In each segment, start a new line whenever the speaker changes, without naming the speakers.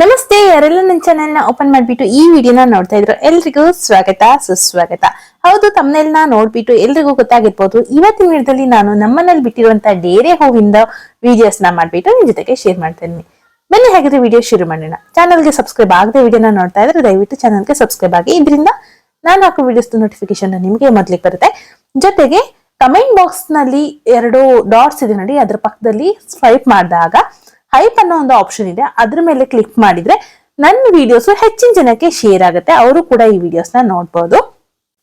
ನಮಸ್ತೆ, ಯಾರೆಲ್ಲ ನನ್ನ ಚಾನೆಲ್ನ ಓಪನ್ ಮಾಡ್ಬಿಟ್ಟು ಈ ವಿಡಿಯೋನ ನೋಡ್ತಾ ಇದ್ರು ಎಲ್ರಿಗೂ ಸ್ವಾಗತ, ಸುಸ್ವಾಗತ. ಹೌದು ತಮ್ಮನೆಲ್ನ ನೋಡ್ಬಿಟ್ಟು ಎಲ್ರಿಗೂ ಗೊತ್ತಾಗಿರ್ಬೋದು. ಇವತ್ತಿನ ವಿಡಿಯೋದಲ್ಲಿ ನಾನು ನಮ್ಮನೇಲಿ ಬಿಟ್ಟಿರುವಂತ ಡೇರೆ ಹೂವಿಂದ ವಿಡಿಯೋಸ್ನ ಮಾಡ್ಬಿಟ್ಟು ನಿಮ್ ಜೊತೆಗೆ ಶೇರ್ ಮಾಡ್ತಾ ಇದ್ದೀನಿ. ಬನ್ನಿ, ಹಾಗಿದ್ರೆ ವಿಡಿಯೋ ಶುರು ಮಾಡೋಣ. ಚಾನಲ್ಗೆ ಸಬ್ಸ್ಕ್ರೈಬ್ ಆಗದೆ ವಿಡಿಯೋನ ನೋಡ್ತಾ ಇದ್ರೆ ದಯವಿಟ್ಟು ಚಾನಲ್ಗೆ ಸಬ್ಸ್ಕ್ರೈಬ್ ಆಗಿ. ಇದರಿಂದ ನಾನು ಹಾಕೋ ವಿಡಿಯೋಸ್ ನೋಟಿಫಿಕೇಶನ್ ನಿಮಗೆ ಮೊದ್ಲಿಗೆ ಬರುತ್ತೆ. ಜೊತೆಗೆ ಕಮೆಂಟ್ ಬಾಕ್ಸ್ನಲ್ಲಿ ಎರಡು ಡಾಟ್ಸ್ ಇದೆ ನೋಡಿ, ಅದ್ರ ಪಕ್ಕದಲ್ಲಿ ಸ್ವೈಪ್ ಮಾಡಿದಾಗ ಹೈಪ್ ಅನ್ನೋ ಒಂದು ಆಪ್ಷನ್ ಇದೆ. ಅದ್ರ ಮೇಲೆ ಕ್ಲಿಕ್ ಮಾಡಿದ್ರೆ ನನ್ನ ವಿಡಿಯೋಸ್ ಹೆಚ್ಚಿನ ಜನಕ್ಕೆ ಶೇರ್ ಆಗುತ್ತೆ. ಅವರು ಕೂಡ ಈ ವಿಡಿಯೋಸ್ನ ನೋಡ್ಬೋದು.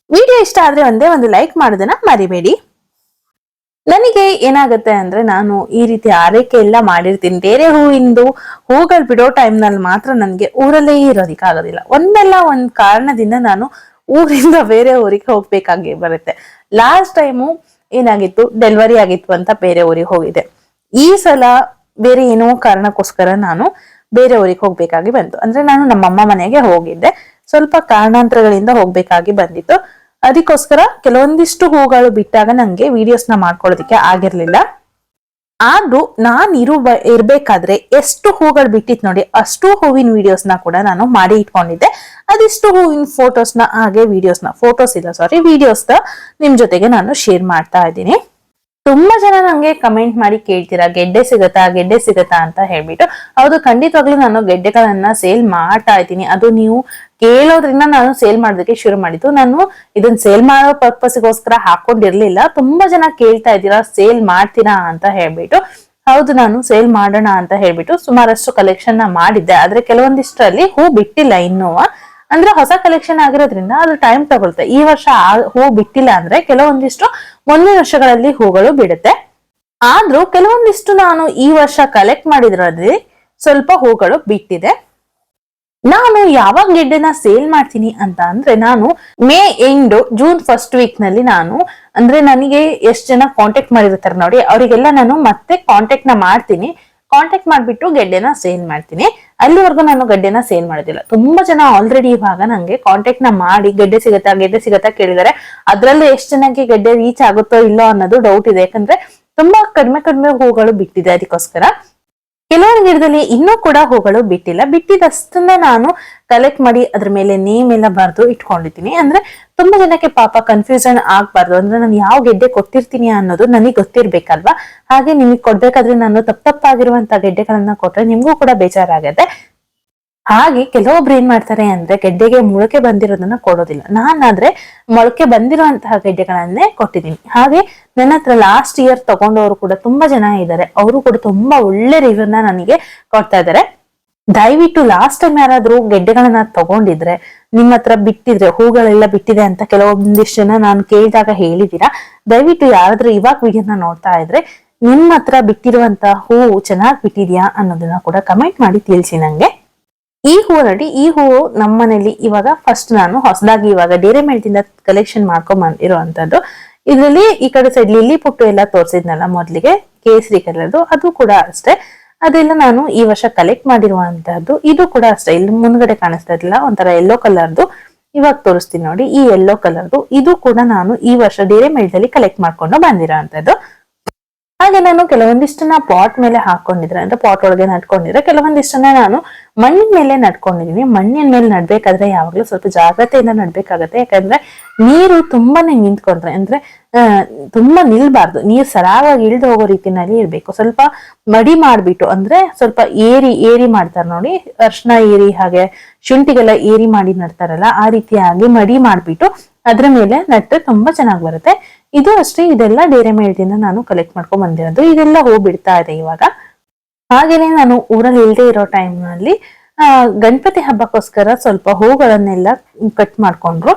ವಿಡಿಯೋ ಇಷ್ಟ ಆದ್ರೆ ಒಂದೇ ಒಂದು ಲೈಕ್ ಮಾಡೋದನ್ನ ಮರಿಬೇಡಿ. ನನಗೆ ಏನಾಗುತ್ತೆ ಅಂದ್ರೆ ನಾನು ಈ ರೀತಿ ಆರೈಕೆ ಎಲ್ಲ ಮಾಡಿರ್ತೀನಿ. ಬೇರೆ ಹೂವಿಂದು ಹೂಗಳು ಬಿಡೋ ಟೈಮ್ನಲ್ಲಿ ನಲ್ಲಿ ಮಾತ್ರ ನನಗೆ ಊರಲ್ಲೇ ಇರೋದಿಕ್ಕೆ ಆಗೋದಿಲ್ಲ. ಒಂದಲ್ಲ ಒಂದ್ ಕಾರಣದಿಂದ ನಾನು ಊರಿಂದ ಬೇರೆ ಊರಿಗೆ ಹೋಗ್ಬೇಕಾಗಿ ಬರುತ್ತೆ. ಲಾಸ್ಟ್ ಟೈಮು ಏನಾಗಿತ್ತು? ಡೆಲಿವರಿ ಆಗಿತ್ತು ಅಂತ ಬೇರೆ ಊರಿಗೆ ಹೋಗಿದೆ. ಈ ಸಲ ಬೇರೆ ಏನೋ ಕಾರಣಕ್ಕೋಸ್ಕರ ನಾನು ಬೇರೆ ಊರಿಗೆ ಹೋಗ್ಬೇಕಾಗಿ ಬಂತು. ಅಂದ್ರೆ ನಾನು ನಮ್ಮಮ್ಮ ಮನೆಗೆ ಹೋಗಿದ್ದೆ. ಸ್ವಲ್ಪ ಕಾರಣಾಂತರಗಳಿಂದ ಹೋಗ್ಬೇಕಾಗಿ ಬಂದಿತ್ತು. ಅದಕ್ಕೋಸ್ಕರ ಕೆಲವೊಂದಿಷ್ಟು ಹೂಗಳು ಬಿಟ್ಟಾಗ ನಂಗೆ ವಿಡಿಯೋಸ್ನ ಮಾಡ್ಕೊಳ್ಳೋದಕ್ಕೆ ಆಗಿರ್ಲಿಲ್ಲ. ಆದ್ರೂ ನಾನು ಇರು ಇರ್ಬೇಕಾದ್ರೆ ಎಷ್ಟು ಹೂಗಳು ಬಿಟ್ಟಿತ್ತು ನೋಡಿ, ಅಷ್ಟು ಹೂವಿನ ವಿಡಿಯೋಸ್ನ ಕೂಡ ನಾನು ಮಾಡಿ ಇಟ್ಕೊಂಡಿದ್ದೆ. ಅದಿಷ್ಟು ಹೂವಿನ ಫೋಟೋಸ್ನ ಹಾಗೆ ವಿಡಿಯೋಸ್ನ ಫೋಟೋಸ್ ಇಲ್ಲ ಸಾರಿ ವಿಡಿಯೋಸ್ನ ನಿಮ್ ಜೊತೆಗೆ ನಾನು ಶೇರ್ ಮಾಡ್ತಾ ಇದ್ದೀನಿ. ತುಂಬಾ ಜನ ನಂಗೆ ಕಮೆಂಟ್ ಮಾಡಿ ಕೇಳ್ತೀರಾ, ಗೆಡ್ಡೆ ಸಿಗತ್ತಾ ಗೆಡ್ಡೆ ಸಿಗತ್ತಾ ಅಂತ ಹೇಳ್ಬಿಟ್ಟು, ಹೌದು, ಖಂಡಿತವಾಗ್ಲೂ ನಾನು ಗೆಡ್ಡೆಗಳನ್ನ ಸೇಲ್ ಮಾಡ್ತಾ ಇದ್ದೀನಿ. ಅದು ನೀವು ಕೇಳೋದ್ರಿಂದ ನಾನು ಸೇಲ್ ಮಾಡೋದಕ್ಕೆ ಶುರು ಮಾಡಿದ್ದು. ನಾನು ಇದನ್ನ ಸೇಲ್ ಮಾಡೋ ಪರ್ಪಸ್ಗೋಸ್ಕರ ಹಾಕೊಂಡಿರ್ಲಿಲ್ಲ. ತುಂಬಾ ಜನ ಕೇಳ್ತಾ ಇದ್ದೀರಾ ಸೇಲ್ ಮಾಡ್ತೀರಾ ಅಂತ ಹೇಳ್ಬಿಟ್ಟು, ಹೌದು, ನಾನು ಸೇಲ್ ಮಾಡೋಣ ಅಂತ ಹೇಳ್ಬಿಟ್ಟು ಸುಮಾರಷ್ಟು ಕಲೆಕ್ಷನ್ನ ಮಾಡಿದ್ದೆ. ಆದ್ರೆ ಕೆಲವೊಂದಿಷ್ಟರಲ್ಲಿ ಹೂ ಬಿಟ್ಟಿಲ್ಲ ಇನ್ನೂ ಅಂದ್ರೆ ಹೊಸ ಕಲೆಕ್ಷನ್ ಆಗಿರೋದ್ರಿಂದ ಅದು ಟೈಮ್ ತಗೊಳುತ್ತೆ. ಈ ವರ್ಷ ಹೂ ಬಿಟ್ಟಿಲ್ಲ ಅಂದ್ರೆ ಕೆಲವೊಂದಿಷ್ಟು ಮುಂದಿನ ವರ್ಷಗಳಲ್ಲಿ ಹೂಗಳು ಬಿಡುತ್ತೆ. ಆದ್ರೂ ಕೆಲವೊಂದಿಷ್ಟು ನಾನು ಈ ವರ್ಷ ಕಲೆಕ್ಟ್ ಮಾಡಿದ್ರಲ್ಲಿ ಸ್ವಲ್ಪ ಹೂಗಳು ಬಿಟ್ಟಿದೆ. ನಾನು ಯಾವಾಗ ಗೆಡ್ಡೆನ ಸೇಲ್ ಮಾಡ್ತೀನಿ ಅಂತ ಅಂದ್ರೆ ನಾನು ಮೇ ಎಂಡ್, ಜೂನ್ ಫಸ್ಟ್ ವೀಕ್ನಲ್ಲಿ ನಾನು ಅಂದ್ರೆ ನನಗೆ ಎಷ್ಟು ಜನ ಕಾಂಟ್ಯಾಕ್ಟ್ ಮಾಡಿರ್ತಾರೆ ನೋಡಿ, ಅವರಿಗೆಲ್ಲ ನಾನು ಮತ್ತೆ ಕಾಂಟ್ಯಾಕ್ಟ್ನ ಮಾಡ್ತೀನಿ. ಕಾಂಟ್ಯಾಕ್ಟ್ ಮಾಡ್ಬಿಟ್ಟು ಗೆಡ್ಡೆನ ಸೇಲ್ ಮಾಡ್ತೀನಿ. ಅಲ್ಲಿವರೆಗೂ ನಾನು ಗಡ್ಡೆನ ಸೇಲ್ ಮಾಡೋದಿಲ್ಲ. ತುಂಬಾ ಜನ ಆಲ್ರೆಡಿ ಇವಾಗ ನಂಗೆ ಕಾಂಟ್ಯಾಕ್ಟ್ನ ಮಾಡಿ ಗಡ್ಡೆ ಸಿಗತ್ತಾ, ಗೆಡ್ಡೆ ಸಿಗತ್ತಾ ಕೇಳಿದಾರೆ ಅದ್ರಲ್ಲೂ ಎಷ್ಟು ಜನಕ್ಕೆ ಗಡ್ಡೆ ರೀಚ್ ಆಗುತ್ತೋ ಇಲ್ಲೋ ಅನ್ನೋದು ಡೌಟ್ ಇದೆ. ಯಾಕಂದ್ರೆ ತುಂಬಾ ಕಡಿಮೆ ಕಡಿಮೆ ಹೂಗಳು ಬಿಟ್ಟಿದೆ ಅದಕ್ಕೋಸ್ಕರ. ಗಿಡದಲ್ಲಿ ಇನ್ನೂ ಕೂಡ ಹೂಗಳು ಬಿಟ್ಟಿಲ್ಲ. ಬಿಟ್ಟಿದಷ್ಟನ್ನ ನಾನು ಕಲೆಕ್ಟ್ ಮಾಡಿ ಅದ್ರ ಮೇಲೆ ನೇಮ್ ಎಲ್ಲ ಬರೆದು ಇಟ್ಕೊಂಡಿದ್ದೀನಿ. ಅಂದ್ರೆ ತುಂಬಾ ಜನಕ್ಕೆ ಪಾಪ ಕನ್ಫ್ಯೂಷನ್ ಆಗ್ಬಾರ್ದು. ಅಂದ್ರೆ ನಾನು ಯಾವ ಗೆಡ್ಡೆ ಕೊಟ್ಟಿರ್ತೀನಿ ಅನ್ನೋದು ನನಗೆ ಗೊತ್ತಿರ್ಬೇಕಲ್ವಾ? ಹಾಗೆ ನಿಮಗೆ ಕೊಡ್ಬೇಕಾದ್ರೆ ನಾನು ತಪ್ಪ ತಪ್ಪಾಗಿರುವಂತ ಗೆಡ್ಡೆಗಳನ್ನ ಕೊಟ್ರೆ ನಿಮಗೂ ಕೂಡ ಬೇಜಾರಾಗತ್ತೆ. ಹಾಗೆ ಕೆಲವೊಬ್ರು ಏನ್ ಮಾಡ್ತಾರೆ ಅಂದ್ರೆ ಗೆಡ್ಡೆಗೆ ಮೊಳಕೆ ಬಂದಿರೋದನ್ನ ಕೊಡೋದಿಲ್ಲ. ನಾನಾದ್ರೆ ಮೊಳಕೆ ಬಂದಿರುವಂತಹ ಗೆಡ್ಡೆಗಳನ್ನೇ ಕೊಟ್ಟಿದ್ದೀನಿ. ಹಾಗೆ ನನ್ನ ಹತ್ರ ಲಾಸ್ಟ್ ಇಯರ್ ತಗೊಂಡವರು ಕೂಡ ತುಂಬಾ ಜನ ಇದ್ದಾರೆ. ಅವರು ಕೂಡ ತುಂಬಾ ಒಳ್ಳೆ ರಿವ್ಯೂನ ನನಗೆ ಕೊಡ್ತಾ ಇದ್ದಾರೆ. ದಯವಿಟ್ಟು ಲಾಸ್ಟ್ ಟೈಮ್ ಯಾರಾದ್ರೂ ಗೆಡ್ಡೆಗಳನ್ನ ತಗೊಂಡಿದ್ರೆ, ನಿಮ್ಮ ಹತ್ರ ಬಿಟ್ಟಿದ್ರೆ, ಹೂಗಳೆಲ್ಲ ಬಿಟ್ಟಿದೆ ಅಂತ ಕೆಲವೊಂದಿಷ್ಟು ಜನ ನಾನು ಕೇಳಿದಾಗ ಹೇಳಿದೀರಾ, ದಯವಿಟ್ಟು ಯಾರಾದ್ರೂ ಇವಾಗ ವಿಡಿಯೋನ ನೋಡ್ತಾ ಇದ್ರೆ, ನಿಮ್ಮ ಹತ್ರ ಬಿಟ್ಟಿರುವಂತ ಹೂವು ಚೆನ್ನಾಗಿ ಬಿಟ್ಟಿದ್ಯಾ ಅನ್ನೋದನ್ನ ಕೂಡ ಕಮೆಂಟ್ ಮಾಡಿ ತಿಳಿಸಿ ನಂಗೆ. ಈ ಹೂವು ನೋಡಿ, ಈ ಹೂವು ನಮ್ಮ ಮನೇಲಿ ಇವಾಗ ಫಸ್ಟ್ ನಾನು ಹೊಸದಾಗಿ ಇವಾಗ ಡೇರೆ ಮೇಳದಿಂದ ಕಲೆಕ್ಷನ್ ಮಾಡ್ಕೊಂಡ್ ಬಂದಿರುವಂತದ್ದು ಇದರಲ್ಲಿ ಈ ಕಡೆ ಸೈಡ್ ಲಿಲ್ಲಿ ಪುಟ್ಟು ಎಲ್ಲ ತೋರಿಸಿದ್ನಲ್ಲ ಮೊದ್ಲಿಗೆ, ಕೇಸರಿ ಕಲರ್ದು ಅದು ಕೂಡ ಅಷ್ಟೇ. ಅದೆಲ್ಲ ನಾನು ಈ ವರ್ಷ ಕಲೆಕ್ಟ್ ಮಾಡಿರುವಂತಹದ್ದು ಇದು ಕೂಡ ಅಷ್ಟೇ, ಇಲ್ಲಿ ಮುಂದ್ಗಡೆ ಕಾಣಿಸ್ತಾ ಇರ್ಲಿಲ್ಲ ಒಂಥರ ಯೆಲ್ಲೋ ಕಲರ್ದು ಇವಾಗ ತೋರಿಸ್ತೀನಿ ನೋಡಿ, ಈ ಯೆಲ್ಲೋ ಕಲರ್ದು ಇದು ಕೂಡ ನಾನು ಈ ವರ್ಷ ಡೇರೆ ಮೇಳದಲ್ಲಿ ಕಲೆಕ್ಟ್ ಮಾಡ್ಕೊಂಡು ಬಂದಿರೋ ಹಾಗೆ ನಾನು ಕೆಲವೊಂದಿಷ್ಟನ್ನ ಪಾಟ್ ಮೇಲೆ ಹಾಕೊಂಡಿದ್ರೆ, ಅಂದ್ರೆ ಪಾಟ್ ಒಳಗೆ ನಡ್ಕೊಂಡಿದ್ರೆ ಕೆಲವೊಂದಿಷ್ಟನ್ನ ನಾನು ಮಣ್ಣಿನ ಮೇಲೆ ನಡ್ಕೊಂಡಿದೀನಿ. ಮಣ್ಣಿನ ಮೇಲೆ ನಡ್ಬೇಕಾದ್ರೆ ಯಾವಾಗ್ಲೂ ಸ್ವಲ್ಪ ಜಾಗ್ರತೆಯಿಂದ ನಡ್ಬೇಕಾಗತ್ತೆ. ಯಾಕಂದ್ರೆ ನೀರು ತುಂಬಾನೇ ನಿಂತ್ಕೊಂಡ್ರೆ, ಅಂದ್ರೆ ತುಂಬಾ ನಿಲ್ಬಾರ್ದು. ನೀರು ಸರಾಗವಾಗಿ ಇಳ್ದು ಹೋಗೋ ರೀತಿನಲ್ಲಿ ಇರ್ಬೇಕು. ಸ್ವಲ್ಪ ಮಡಿ ಮಾಡ್ಬಿಟ್ಟು, ಅಂದ್ರೆ ಸ್ವಲ್ಪ ಏರಿ ಏರಿ ಮಾಡ್ತಾರೆ ನೋಡಿ ಅರ್ಶನ ಏರಿ ಹಾಗೆ ಶುಂಠಿಗೆಲ್ಲ ಏರಿ ಮಾಡಿ ನಡ್ತಾರಲ್ಲ, ಆ ರೀತಿಯಾಗಿ ಮಡಿ ಮಾಡ್ಬಿಟ್ಟು ಅದ್ರ ಮೇಲೆ ನಟ್ರೆ ತುಂಬಾ ಚೆನ್ನಾಗಿ ಬರುತ್ತೆ. ಇದು ಅಷ್ಟೇ, ಇದೆಲ್ಲ ಡೇರೆ ಮೇಳದಿಂದ ನಾನು ಕಲೆಕ್ಟ್ ಮಾಡ್ಕೊಂಡ್ ಬಂದಿರೋದು. ಇದೆಲ್ಲ ಹೂ ಬಿಡ್ತಾ ಇದೆ ಇವಾಗ. ಹಾಗೇನೆ ನಾನು ಊರಲ್ಲಿ ಇಲ್ಲದೆ ಇರೋ ಟೈಮ್ನಲ್ಲಿ ಆ, ಗಣಪತಿ ಹಬ್ಬಕ್ಕೋಸ್ಕರ ಸ್ವಲ್ಪ ಹೂಗಳನ್ನೆಲ್ಲ ಕಟ್ ಮಾಡ್ಕೊಂಡ್ರು.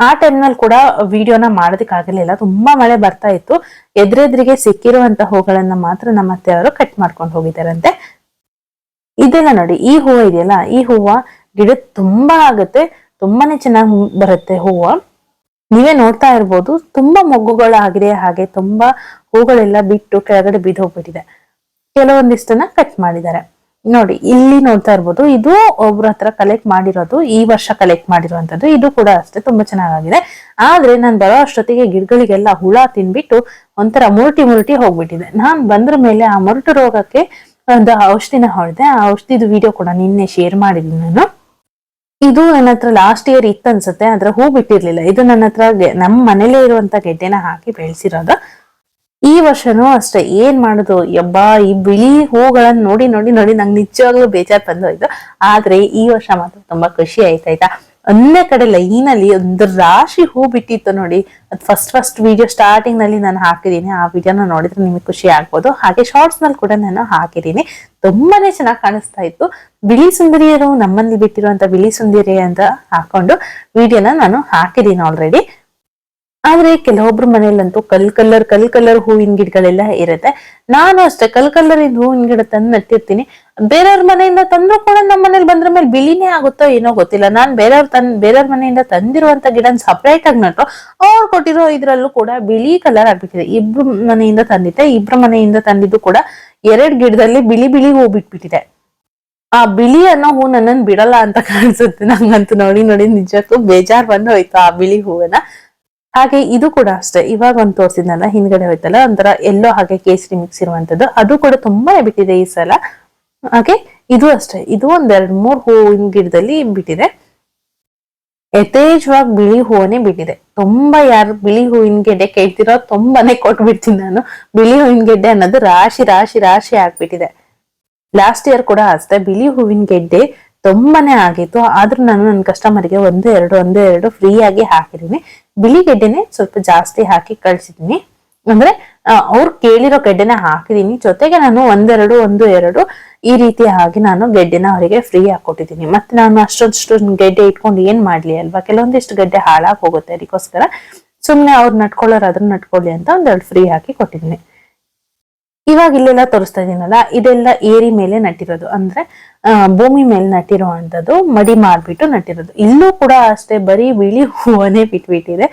ಆ ಟೈಮ್ನಲ್ಲಿ ಕೂಡ ವಿಡಿಯೋನ ಮಾಡೋದಕ್ಕೆ ಆಗಲಿಲ್ಲ. ತುಂಬಾ ಮಳೆ ಬರ್ತಾ ಇತ್ತು. ಎದುರೆದ್ರಿಗೆ ಸಿಕ್ಕಿರುವಂತ ಹೂಗಳನ್ನ ಮಾತ್ರ ನಮ್ಮ ಅತ್ತೆಯವರು ಕಟ್ ಮಾಡ್ಕೊಂಡು ಹೋಗಿದ್ದಾರಂತೆ. ಇದೆಲ್ಲ ನೋಡಿ, ಈ ಹೂವು ಇದೆಯಲ್ಲ, ಈ ಹೂವ ಗಿಡ ತುಂಬಾ ಆಗುತ್ತೆ. ತುಂಬಾನೇ ಚೆನ್ನಾಗಿ ಬರುತ್ತೆ ಹೂವು. ನೀವೇ ನೋಡ್ತಾ ಇರ್ಬೋದು, ತುಂಬಾ ಮೊಗ್ಗುಗಳಾಗಿದೆ ಹಾಗೆ ತುಂಬಾ ಹೂಗಳೆಲ್ಲ ಬಿಟ್ಟು ಕೆಳಗಡೆ ಬಿದ್ದು ಹೋಗ್ಬಿಟ್ಟಿದೆ ಕೆಲವೊಂದಿಷ್ಟನ್ನ ಕಟ್ ಮಾಡಿದ್ದಾರೆ. ನೋಡಿ, ಇಲ್ಲಿ ನೋಡ್ತಾ ಇರ್ಬೋದು, ಇದು ಒಬ್ರ ಹತ್ರ ಕಲೆಕ್ಟ್ ಮಾಡಿರೋದು, ಈ ವರ್ಷ ಕಲೆಕ್ಟ್ ಮಾಡಿರುವಂತದ್ದು ಇದು ಕೂಡ ಅಷ್ಟೇ ತುಂಬಾ ಚೆನ್ನಾಗಿದೆ ಆದ್ರೆ ನಾನ್ ಬರೋ ಅಷ್ಟೊತ್ತಿಗೆ ಗಿಡಗಳಿಗೆಲ್ಲ ಹುಳ ತಿನ್ಬಿಟ್ಟು ಒಂಥರ ಮುರುಟಿ ಮುರುಟಿ ಹೋಗ್ಬಿಟ್ಟಿದೆ. ನಾನ್ ಬಂದ್ರ ಮೇಲೆ ಆ ಮುರುಟು ರೋಗಕ್ಕೆ ಒಂದು ಔಷಧಿನ ಹೊಡೆದೆ, ಆ ಔಷಧಿದು ವಿಡಿಯೋ ಕೂಡ ನಿನ್ನೆ ಶೇರ್ ಮಾಡಿದ್ದೀನಿ ನಾನು. ಇದು ನನ್ನ ಹತ್ರ ಲಾಸ್ಟ್ ಇಯರ್ ಇತ್ತು ಅನ್ಸುತ್ತೆ, ಆದ್ರೆ ಹೂ ಬಿಟ್ಟಿರ್ಲಿಲ್ಲ ಇದು ನನ್ನ ಹತ್ರ ನಮ್ಮ ಮನೇಲೇ ಇರುವಂತ ಗೆಡ್ಡೆನ ಹಾಕಿ ಬೆಳೆಸಿರೋದು. ಈ ವರ್ಷನೂ ಅಷ್ಟೇ, ಏನ್ ಮಾಡುದು? ಯಬ್ಬಾ, ಈ ಬಿಳಿ ಹೂಗಳನ್ನ ನೋಡಿ ನೋಡಿ ನೋಡಿ ನಂಗೆ ನಿಜವಾಗ್ಲೂ ಬೇಜಾರ್ ಬಂದೋಯ್ತು. ಆದ್ರೆ ಈ ವರ್ಷ ಮಾತ್ರ ತುಂಬಾ ಖುಷಿ ಆಯ್ತಾಯ್ತಾ? ಒಂದೇ ಕಡೆ ಲೈನ್ ಅಲ್ಲಿ ಒಂದು ರಾಶಿ ಹೂ ಬಿಟ್ಟಿತ್ತು ನೋಡಿ. ಅದು ಫಸ್ಟ್ ಫಸ್ಟ್ ವಿಡಿಯೋ ಸ್ಟಾರ್ಟಿಂಗ್ನಲ್ಲಿ ನಾನು ಹಾಕಿದೀನಿ ಆ ವಿಡಿಯೋನ ನೋಡಿದ್ರೆ ನಿಮಗೆ ಖುಷಿ ಆಗ್ಬೋದು. ಹಾಗೆ ಶಾರ್ಟ್ಸ್ನಲ್ಲಿ ಕೂಡ ನಾನು ಹಾಕಿದೀನಿ ತುಂಬಾನೇ ಚೆನ್ನಾಗಿ ಕಾಣಿಸ್ತಾ ಇತ್ತು. ಬಿಳಿ ಸುಂದರಿಯರು ನಮ್ಮಲ್ಲಿ ಬಿಟ್ಟಿರುವಂತ ಬಿಳಿ ಸುಂದರಿ ಅಂತ ಹಾಕೊಂಡು ವಿಡಿಯೋನ ನಾನು ಹಾಕಿದೀನಿ ಆಲ್ರೆಡಿ ಆದ್ರೆ ಕೆಲವೊಬ್ರು ಮನೆಯಲ್ಲಂತೂ ಕಲ್ ಕಲರ್ ಕಲ್ ಕಲರ್ ಹೂವಿನ ಗಿಡಗಳೆಲ್ಲ ಇರುತ್ತೆ. ನಾನು ಅಷ್ಟೇ ಕಲ್ ಕಲರ್ ಹೂವಿನ ಗಿಡ ತಂದು ನಟ್ಟಿರ್ತೀನಿ. ಬೇರೆಯವ್ರ ಮನೆಯಿಂದ ತಂದ್ರು ಕೂಡ ನಮ್ಮ ಮನೇಲಿ ಬಂದ್ರ ಮೇಲೆ ಬಿಳಿನೇ ಆಗುತ್ತೋ ಏನೋ ಗೊತ್ತಿಲ್ಲ. ನಾನ್ ಬೇರೆಯವ್ರ ತನ್, ಬೇರೆಯವ್ರ ಮನೆಯಿಂದ ತಂದಿರುವಂತ ಗಿಡನ ಸಪ್ರೇಟ್ ಆಗಿ ನಟ್ರು, ಅವ್ರು ಕೊಟ್ಟಿರೋ ಇದ್ರಲ್ಲೂ ಕೂಡ ಬಿಳಿ ಕಲರ್ ಆಗ್ಬಿಟ್ಟಿದೆ. ಇಬ್ರು ಮನೆಯಿಂದ ತಂದಿದ್ದೆ, ಇಬ್ರು ಮನೆಯಿಂದ ತಂದಿದ್ದು ಕೂಡ ಎರಡ್ ಗಿಡದಲ್ಲಿ ಬಿಳಿ ಬಿಳಿ ಹೂ ಬಿಟ್ಬಿಟ್ಟಿದೆ. ಆ ಬಿಳಿ ಅನ್ನೋ ಹೂ ನನ್ನನ್ ಬಿಡಲ್ಲ ಅಂತ ಕಾಣಿಸುತ್ತೆ ನಂಗಂತೂ ನೋಡಿ ನೋಡಿ, ನಿಜಕ್ಕೂ ಬೇಜಾರ್ ಬಂದು ಹೋಯ್ತು ಆ ಬಿಳಿ ಹೂವನ್ನ. ಹಾಗೆ ಇದು ಕೂಡ ಅಷ್ಟೇ. ಇವಾಗ ಒಂದು ತೋರಿಸಿದ್ನಲ್ಲ, ಹಿಂದ್ಗಡೆ ಹೋಯ್ತಲ್ಲ, ಒಂಥರ ಎಲ್ಲೋ ಹಾಗೆ ಕೇಸರಿ ಮಿಕ್ಸ್ ಇರುವಂತದ್ದು. ಅದು ಕೂಡ ತುಂಬಾ ಬಿಟ್ಟಿದೆ ಈ ಸಲ. ಹಾಗೆ ಇದು ಅಷ್ಟೇ. ಇದು ಒಂದೆರಡು ಮೂರು ಹೂವಿನ ಗಿಡದಲ್ಲಿ ಬಿಟ್ಟಿದೆ. ಯಥೇಚ್ಛವಾಗಿ ಬಿಳಿ ಹೂವನೇ ಬಿಟ್ಟಿದೆ. ತುಂಬಾ ಯಾರು ಬಿಳಿ ಹೂವಿನ ಗೆಡ್ಡೆ ಕೇಳ್ತಿರೋ ತುಂಬಾನೇ ಕೊಟ್ಬಿಡ್ತೀನಿ ನಾನು. ಬಿಳಿ ಹೂವಿನ ಗೆಡ್ಡೆ ಅನ್ನೋದು ರಾಶಿ ರಾಶಿ ರಾಶಿ ಆಗ್ಬಿಟ್ಟಿದೆ. ಲಾಸ್ಟ್ ಇಯರ್ ಕೂಡ ಅಷ್ಟೇ ಬಿಳಿ ಹೂವಿನ ಗೆಡ್ಡೆ ತುಂಬಾನೇ ಆಗಿತ್ತು. ಆದ್ರೂ ನಾನು ನನ್ನ ಕಸ್ಟಮರ್ಗೆ ಒಂದು, ಎರಡು ಒಂದು, ಎರಡು ಫ್ರೀ ಆಗಿ ಹಾಕಿದೀನಿ ಬಿಳಿ ಗೆಡ್ಡೆನೆ ಸ್ವಲ್ಪ ಜಾಸ್ತಿ ಹಾಕಿ ಕಳ್ಸಿದೀನಿ ಅಂದ್ರೆ ಅವ್ರು ಕೇಳಿರೋ ಗೆಡ್ಡೆನ ಹಾಕಿದೀನಿ ಜೊತೆಗೆ ನಾನು ಒಂದೆರಡು, ಒಂದು, ಎರಡು ಈ ರೀತಿ ಆಗಿ ನಾನು ಗೆಡ್ಡೆನ ಅವರಿಗೆ ಫ್ರೀ ಆಗಿ ಕೊಟ್ಟಿದ್ದೀನಿ. ಮತ್ತೆ ನಾನು ಅಷ್ಟೊಂದಷ್ಟು ಗೆಡ್ಡೆ ಇಟ್ಕೊಂಡು ಏನ್ ಮಾಡ್ಲಿ ಅಲ್ವಾ? ಕೆಲವೊಂದಿಷ್ಟು ಗೆಡ್ಡೆ ಹಾಳಾಗಿ ಹೋಗುತ್ತೆ ಅದಕ್ಕೋಸ್ಕರ. ಸುಮ್ಮನೆ ಅವ್ರು ನಟ್ಕೊಳ್ಳೋರು ಅದನ್ನ ನಟ್ಕೊಳ್ಳಿ ಅಂತ ಒಂದೆರಡು ಫ್ರೀ ಹಾಕಿ ಕೊಟ್ಟಿದ್ದೀನಿ. ಇವಾಗ ಇಲ್ಲೆಲ್ಲ ತೋರಿಸ್ತಾ ಇದೀನಲ್ಲ ಇದೆಲ್ಲ ಏರಿ ಮೇಲೆ ನಟ್ಟಿರೋದು ಅಂದ್ರೆ ಭೂಮಿ ಮೇಲೆ ನಟ್ಟಿರುವಂತದ್ದು ಮಡಿ ಮಾಡ್ಬಿಟ್ಟು ನಟ್ಟಿರೋದು ಇಲ್ಲೂ ಕೂಡ ಅಷ್ಟೇ, ಬರೀ ಬಿಳಿ ಹೂವನೇ ಬಿಟ್ಬಿಟ್ಟಿದೆ.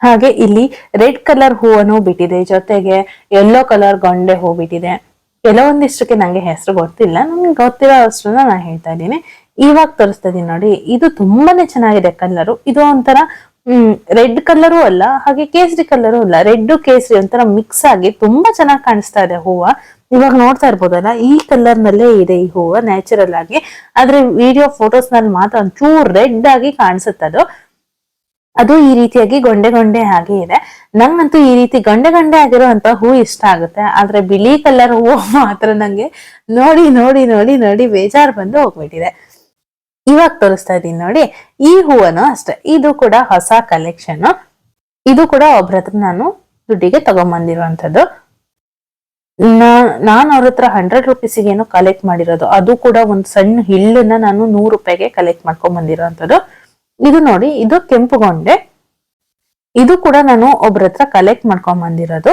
ಹಾಗೆ ಇಲ್ಲಿ ರೆಡ್ ಕಲರ್ ಹೂವನ್ನು ಬಿಟ್ಟಿದೆ. ಜೊತೆಗೆ ಯೆಲ್ಲೋ ಕಲರ್ ಗೊಂಡೆ ಹೂ ಬಿಟ್ಟಿದೆ. ಕೆಲವೊಂದಿಷ್ಟಕ್ಕೆ ನಂಗೆ ಹೆಸರು ಗೊತ್ತಿಲ್ಲ. ನನ್ಗೆ ಗೊತ್ತಿರೋ ಅಷ್ಟನ್ನ ನಾನು ಹೇಳ್ತಾ ಇದ್ದೀನಿ. ಇವಾಗ ತೋರಿಸ್ತಾ ಇದೀನಿ ನೋಡಿ, ಇದು ತುಂಬಾನೇ ಚೆನ್ನಾಗಿದೆ ಕಲರು. ಇದು ಒಂಥರ, ಹ್ಮ್, ರೆಡ್ ಕಲರು ಅಲ್ಲ, ಹಾಗೆ ಕೇಸರಿ ಕಲರು ಅಲ್ಲ ರೆಡ್ ಕೇಸರಿ ಒಂಥರ ಮಿಕ್ಸ್ ಆಗಿ ತುಂಬಾ ಚೆನ್ನಾಗಿ ಕಾಣಿಸ್ತಾ ಇದೆ ಹೂವ. ಇವಾಗ ನೋಡ್ತಾ ಇರ್ಬೋದಲ್ಲ, ಈ ಕಲರ್ ನಲ್ಲೇ ಇದೆ ಈ ಹೂವ ನ್ಯಾಚುರಲ್ ಆಗಿ. ಆದ್ರೆ ವಿಡಿಯೋ ಫೋಟೋಸ್ನಲ್ಲಿ ಮಾತ್ರ ಒಂಚೂರು ರೆಡ್ ಆಗಿ ಕಾಣಿಸುತ್ತೆ ಅದು ಅದು ಈ ರೀತಿಯಾಗಿ ಗೊಂಡೆ ಗೊಂಡೆ ಹಾಗೆ ಇದೆ. ನಂಗಂತೂ ಈ ರೀತಿ ಗೊಂಡೆ ಗೊಂಡೆ ಆಗಿರುವಂತ ಹೂ ಇಷ್ಟ ಆಗುತ್ತೆ. ಆದ್ರೆ ಬಿಳಿ ಕಲರ್ ಹೂವು ಮಾತ್ರ ನಂಗೆ ನೋಡಿ ನೋಡಿ ನೋಡಿ ನೋಡಿ ಬೇಜಾರ್ ಬಂದು ಹೋಗ್ಬಿಟ್ಟಿದೆ. ಇವಾಗ ತೋರಿಸ್ತಾ ಇದೀನಿ ನೋಡಿ, ಈ ಹೂವನು ಅಷ್ಟೇ. ಇದು ಕೂಡ ಹೊಸ ಕಲೆಕ್ಷನ್ ಇದು ಕೂಡ ಒಬ್ರ ಹತ್ರ ನಾನು ದುಡ್ಡಿಗೆ ತಗೊಂಬಂದಿರುವಂತದ್ದು ನಾನ್ ಅವ್ರ ಹತ್ರ ಹಂಡ್ರೆಡ್ ರುಪೀಸಿಗೆ ಏನೋ ಕಲೆಕ್ಟ್ ಮಾಡಿರೋದು. ಅದು ಕೂಡ ಒಂದು ಸಣ್ಣ ಹಿಳ್ಳನ್ನ ನಾನು ನೂರು ರೂಪಾಯಿಗೆ ಕಲೆಕ್ಟ್ ಮಾಡ್ಕೊಂಡ್ ಬಂದಿರೋಂಥದ್ದು ಇದು ನೋಡಿ, ಇದು ಕೆಂಪುಗೊಂಡೆ ಇದು ಕೂಡ ನಾನು ಒಬ್ರ ಹತ್ರ ಕಲೆಕ್ಟ್ ಮಾಡ್ಕೊಂಡ್ ಬಂದಿರೋದು.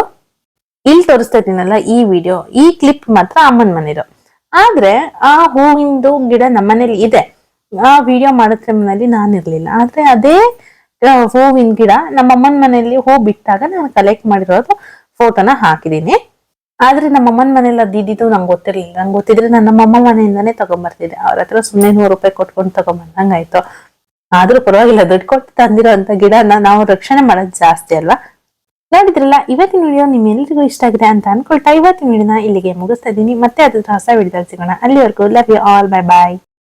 ಇಲ್ಲಿ ತೋರಿಸ್ತಾ ಇದೀನಲ್ಲ ಈ ವಿಡಿಯೋ ಈ ಕ್ಲಿಪ್ ಮಾತ್ರ ಅಮ್ಮನ ಮನೆದು. ಆದ್ರೆ, ಆ ಹೂವಿಂದು ಗಿಡ ನಮ್ಮನೇಲಿ ಇದೆ. ಆ ವಿಡಿಯೋ ಮಾಡೋ ನಾನು ಇರ್ಲಿಲ್ಲ. ಆದ್ರೆ ಅದೇ ಹೂವಿನ ಗಿಡ ನಮ್ಮ ಅಮ್ಮನ ಮನೆಯಲ್ಲಿ ಹೂ ಬಿಟ್ಟಾಗ ನಾನು ಕಲೆಕ್ಟ್ ಮಾಡಿರೋದು ಫೋಟೋನ ಹಾಕಿದೀನಿ. ಆದ್ರೆ ನಮ್ಮ ಅಮ್ಮನ ಮನೇಲಿ ಅದು ಇದ್ದಿದ್ದು ನಂಗೆ ಗೊತ್ತಿರ್ಲಿಲ್ಲ. ನಂಗೆ ಗೊತ್ತಿದ್ರೆ ನಾನು ನಮ್ಮ ಅಮ್ಮ ಮನೆಯಿಂದಾನೇ ತಗೊಂಬರ್ತಿದ್ದೆ. ಅವ್ರ ಹತ್ರ ಸುಮ್ಮನೆ ನೂರು ರೂಪಾಯಿ ಕೊಟ್ಕೊಂಡು ತಗೊಂಬಂದಂಗಾಯ್ತು ಆದ್ರೂ ಪರವಾಗಿಲ್ಲ, ದುಡ್ಡು ಕೊಟ್ಟು ತಂದಿರೋ ಅಂತ ಗಿಡನ ನಾವು ರಕ್ಷಣೆ ಮಾಡೋದು ಜಾಸ್ತಿ ಅಲ್ವಾ? ನೋಡಿದ್ರಲ್ಲ, ಇವತ್ತಿನ ವಿಡಿಯೋ ನಿಮ್ಮೆಲ್ಲರಿಗೂ ಇಷ್ಟ ಆಗಿದೆ ಅಂತ ಅನ್ಕೊಳ್ತಾ, ಇವತ್ತಿನ ವಿಡಿಯೋನ ಇಲ್ಲಿಗೆ ಮುಗಿಸ್ತಾ ಇದ್ದೀನಿ. ಮತ್ತೆ ಅದ್ರ ಹೊಸ ವಿಡಿಯೋದಲ್ಲಿ ಸಿಗೋಣ. ಅಲ್ಲಿವರೆಗೂ love you all bye bye